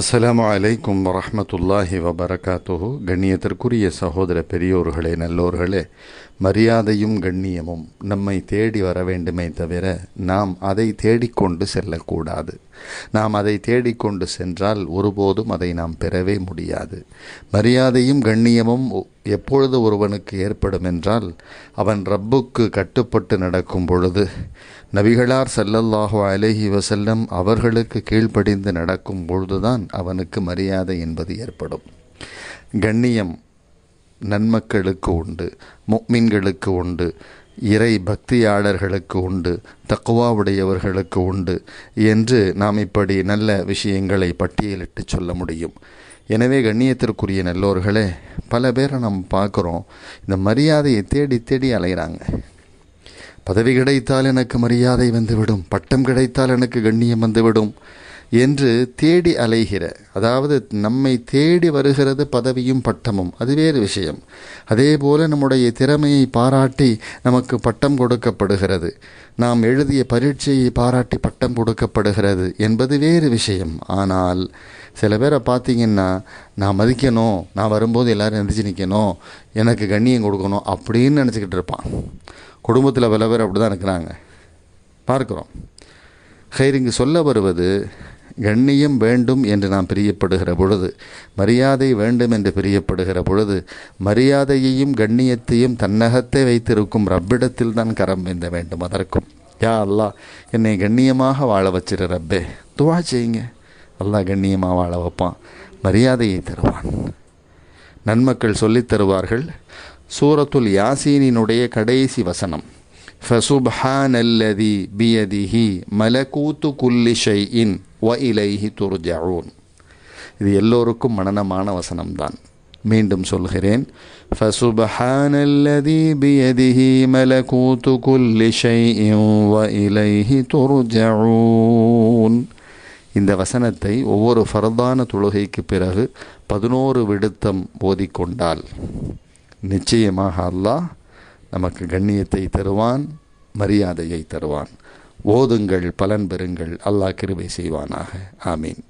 அஸ்லாம் அலைக்கும் வரமத்துல்லாஹி வபரகாத்துஹு. கண்ணியத்திற்குரிய சகோதர பெரியோர்களே நல்லோர்களே மரியாதையும் கண்ணியமும் நம்மை தேடி வர வேண்டுமே தவிர நாம் அதை தேடிக்கொண்டு செல்லக்கூடாது. நாம் அதை தேடிக்கொண்டு சென்றால் ஒருபோதும் அதை நாம் பெறவே முடியாது. மரியாதையும் கண்ணியமும் ஒ- எப்பொழுது ஒருவனுக்கு ஏற்படும் என்றால் அவன் ரப்புக்கு கட்டுப்பட்டு நடக்கும் பொழுது நபிகளார் ஸல்லல்லாஹு அலஹி வசல்லம் அவர்களுக்கு கீழ்ப்படிந்து நடக்கும் பொழுதுதான் அவனுக்கு மரியாதை என்பது ஏற்படும். கண்ணியம் நன்மக்களுக்கு உண்டு முக்மின்களுக்கு உண்டு இறை பக்தியாளர்களுக்கு உண்டு தக்குவாவுடையவர்களுக்கு உண்டு என்று நாம் இப்படி நல்ல விஷயங்களை பட்டியலிட்டு சொல்ல முடியும். எனவே கண்ணியத்திற்குரிய நல்லோர்களே பல பேரை நாம் பார்க்குறோம் இந்த மரியாதையை தேடி தேடி அலைகிறாங்க பதவி கிடைத்தால் எனக்கு மரியாதை வந்துவிடும் பட்டம் கிடைத்தால் எனக்கு கண்ணியம் வந்துவிடும். என்று தேடி அலைகிற அதாவது நம்மை தேடி வருகிறது பதவியும் பட்டமும். அது வேறு விஷயம். அதே போல நம்முடைய திறமையை பாராட்டி நமக்கு பட்டம் கொடுக்கப்படுகிறது. நாம் எழுதிய பரீட்சையை பாராட்டி பட்டம் கொடுக்கப்படுகிறது என்பது வேறு விஷயம். ஆனால் சில பேரை பார்த்தீங்கன்னா நான் மதிக்கணும். நான் வரும்போது எல்லோரும் எந்திரிச்சு நிற்கணும் எனக்கு கண்ணியம் கொடுக்கணும் அப்படின்னு நினச்சிக்கிட்டு இருப்பான். குடும்பத்தில் பல பேர் அப்படி தான் இருக்கிறாங்க. பார்க்குறோம். ஹைர் இங்கு சொல்ல வருவது கண்ணியம் வேண்டும் என்று நாம் பிரியப்படுகிற பொழுது மரியாதை வேண்டும் என்று பிரியப்படுகிற பொழுது மரியாதையையும் கண்ணியத்தையும் தன்னகத்தை வைத்திருக்கும் ரப்பிடத்தில் தான் கரம் வைந்த வேண்டும் அதற்கும். யா அல்லா என்னை கண்ணியமாக வாழ வச்சிரு ரப்பே. துவா செய்யுங்க. அல்லாஹ் கண்ணியமாக வாழ வைப்பான். மரியாதையை தருவான். நன்மக்கள் சொல்லித் தருவார்கள். சூரத்துல் யாசீனினுடைய கடைசி வசனம். فسبحان الذي بيده ملكوت كل شيء وإليه ترجعون இது எல்லோருக்கும் மனனமான வசனம்தான் மீண்டும் சொல்கிறேன் فسبحان الذي بيده ملكوت كل شيء وإليه ترجعون இந்த வசனத்தை ஒவ்வொரு ஃபரதான தொழுகைக்கு பிறகு பதினோரு விடுத்தம் ஓதிக்கொண்டால் நிச்சயமாக அல்லாஹ் நமக்கு கண்ணியத்தை தருவான் மரியாதையை தருவான். ஓதுங்கள் பலன் பெறுங்கள் அல்லாஹ் கிருபை செய்வானாக. ஆமீன்.